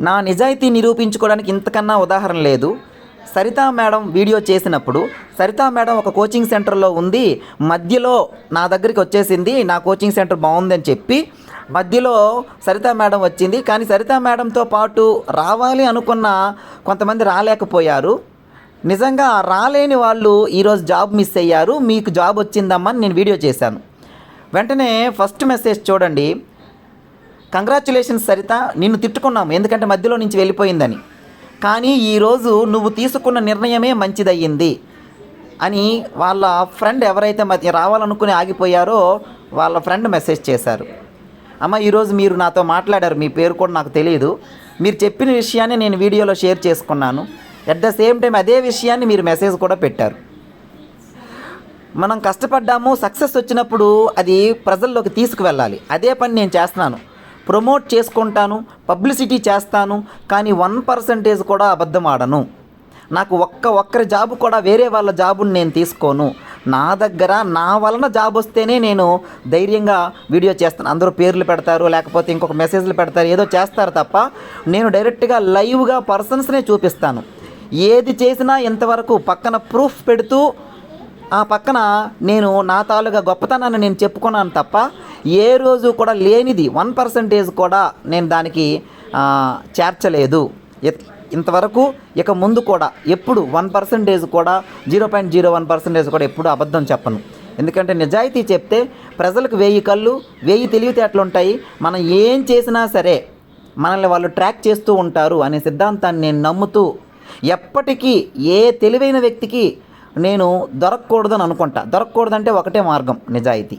నా నిజాయితీ నిరూపించుకోవడానికి ఇంతకన్నా ఉదాహరణ లేదు. సరితా మేడం వీడియో చేసినప్పుడు సరితా మేడం ఒక కోచింగ్ సెంటర్లో ఉంది మధ్యలో నా దగ్గరికి వచ్చేసింది నా కోచింగ్ సెంటర్ బాగుందని చెప్పి మధ్యలో సరితా మేడం వచ్చింది కానీ సరితా మేడంతో పాటు రావాలి అనుకున్న కొంతమంది రాలేకపోయారు. నిజంగా రాలేని వాళ్ళు ఈరోజు జాబ్ మిస్ అయ్యారు మీకు జాబ్ వచ్చిందమ్మని నేను వీడియో చేశాను. వెంటనే ఫస్ట్ మెసేజ్ చూడండి. కంగ్రాచులేషన్స్ సరిత. నిన్ను తిట్టుకున్నాము. ఎందుకంటే మధ్యలో నుంచి వెళ్ళిపోయిందని. కానీ ఈరోజు నువ్వు తీసుకున్న నిర్ణయమే మంచిదయ్యింది అని వాళ్ళ ఫ్రెండ్ ఎవరైతే మధ్య రావాలనుకుని ఆగిపోయారో వాళ్ళ ఫ్రెండ్ మెసేజ్ చేశారు. అమ్మ ఈరోజు మీరు నాతో మాట్లాడారు. మీ పేరు కూడా నాకు తెలియదు మీరు చెప్పిన విషయాన్ని నేను వీడియోలో షేర్ చేసుకున్నాను. అట్ ద సేమ్ టైం అదే విషయాన్ని మీరు మెసేజ్ కూడా పెట్టారు. మనం కష్టపడ్డాము సక్సెస్ వచ్చినప్పుడు అది ప్రజల్లోకి తీసుకువెళ్ళాలి. అదే పని నేను చేస్తున్నాను. ప్రమోట్ చేసుకుంటాను పబ్లిసిటీ చేస్తాను కానీ వన్ పర్సంటేజ్ కూడా అబద్ధం ఆడను. నాకు ఒక్క ఒక్కరి జాబు కూడా వేరే వాళ్ళ జాబుని నేను తీసుకోను. నా దగ్గర నా వలన జాబ్ వస్తేనే నేను ధైర్యంగా వీడియో చేస్తాను. అందరూ పేర్లు పెడతారు లేకపోతే ఇంకొక మెసేజ్లు పెడతారు ఏదో చేస్తారు తప్ప నేను డైరెక్ట్గా లైవ్గా పర్సన్స్నే చూపిస్తాను. ఏది చేసినా ఇంతవరకు పక్కన ప్రూఫ్ పెడుతూ ఆ పక్కన నేను నా తాలూగా గొప్పతనాన్ని నేను చెప్పుకున్నాను తప్ప ఏ రోజు కూడా లేనిది వన్ పర్సంటేజ్ కూడా నేను దానికి చేర్చలేదు. ఇంతవరకు ఇక ముందు కూడా ఎప్పుడు వన్ పర్సంటేజ్ కూడా zero point zero one percentage కూడా ఎప్పుడు అబద్ధం చెప్పను. ఎందుకంటే నిజాయితీ చెప్తే ప్రజలకు వెయ్యి కళ్ళు వెయ్యి తెలివితేటలు ఉంటాయి. మనం ఏం చేసినా సరే మనల్ని వాళ్ళు ట్రాక్ చేస్తూ ఉంటారు అనే సిద్ధాంతాన్ని నేను నమ్ముతూ ఎప్పటికీ ఏ తెలివైన వ్యక్తికి నేను దొరకకూడదని అనుకుంటా. దొరకకూడదంటే ఒకటే మార్గం నిజాయితీ.